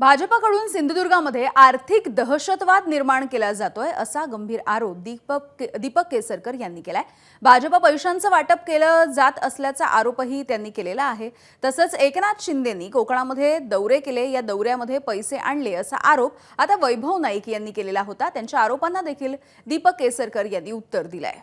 भाजपाकडून सिंधुदुर्गामध्ये आर्थिक दहशतवाद निर्माण केला जातोय असा गंभीर आरोप दीपक दीपक केसरकर यांनी केलाय. भाजपा पैशांचं वाटप केलं जात असल्याचा आरोपही त्यांनी केलेला आहे. तसंच एकनाथ शिंदेनी कोकणामध्ये दौरे केले या दौऱ्यामध्ये पैसे आणले असा आरोप आता वैभव नाईक यांनी केलेला होता. त्यांच्या आरोपांना देखील दीपक केसरकर यांनी उत्तर दिलंय.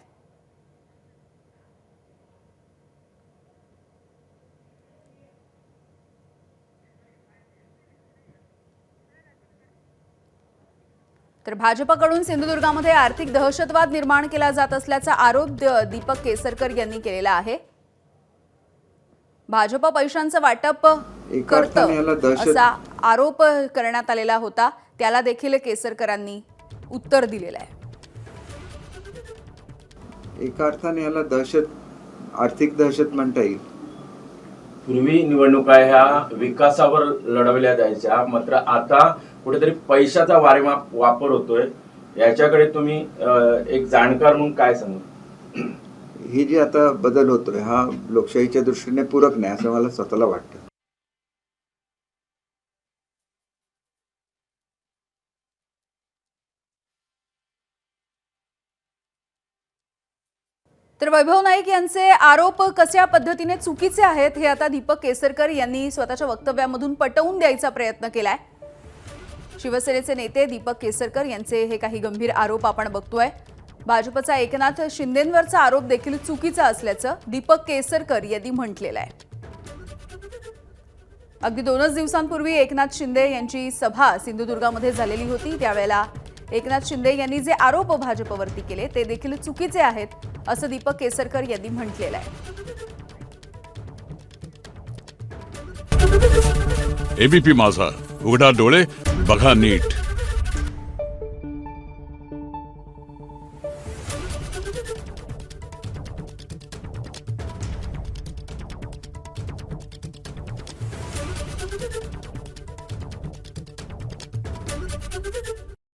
तर भाजपकडून सिंधुदुर्गामध्ये आर्थिक दहशतवाद निर्माण केला जात असल्याचा आरोप दीपक केसरकर यांनी केलेला आहे. भाजप पैशांचं वाटप करतं असा आरोप करण्यात आलेला होता. त्याला देखील केसरकरांनी उत्तर दिलेलं आहे. एका अर्थाने याला दहशत आर्थिक दहशत म्हणता येईल. पूर्वी निवडणुका ह्या विकासावर लढवल्या जायच्या मात्र आता कुठेतरी पैशाचा वारेमाप वापर होतोय. याच्याकडे तुम्ही एक जाणकार म्हणून काय सांगू? ही जी आता बदल होतोय हा लोकशाहीच्या दृष्टीने पूरक नाही असं मला स्वतःला वाटतं. तर वैभव नाईक यांचे आरोप कशा पद्धतीने चुकीचे आहेत हे आता दीपक केसरकर यांनी स्वतःच्या वक्तव्यामधून पटवून द्यायचा प्रयत्न केलाय. शिवसेनेचे नेते दीपक केसरकर यांचे हे काही गंभीर आरोप आपण बघतोय. भाजपचा एकनाथ शिंदेंवरचा आरोप देखील चुकीचा असल्याचं दीपक केसरकर यांनी म्हटलेलं आहे. अगदी दोनच दिवसांपूर्वी एकनाथ शिंदे यांची सभा सिंधुदुर्गामध्ये झालेली होती. त्यावेळेला एकनाथ शिंदे यांनी जे आरोप भाजपवरती केले ते देखील चुकीचे आहेत. असं दीपक केसरकर यांनी म्हटलेलं आहे. एबीपी माझा. उघडा डोळे बघा नीट.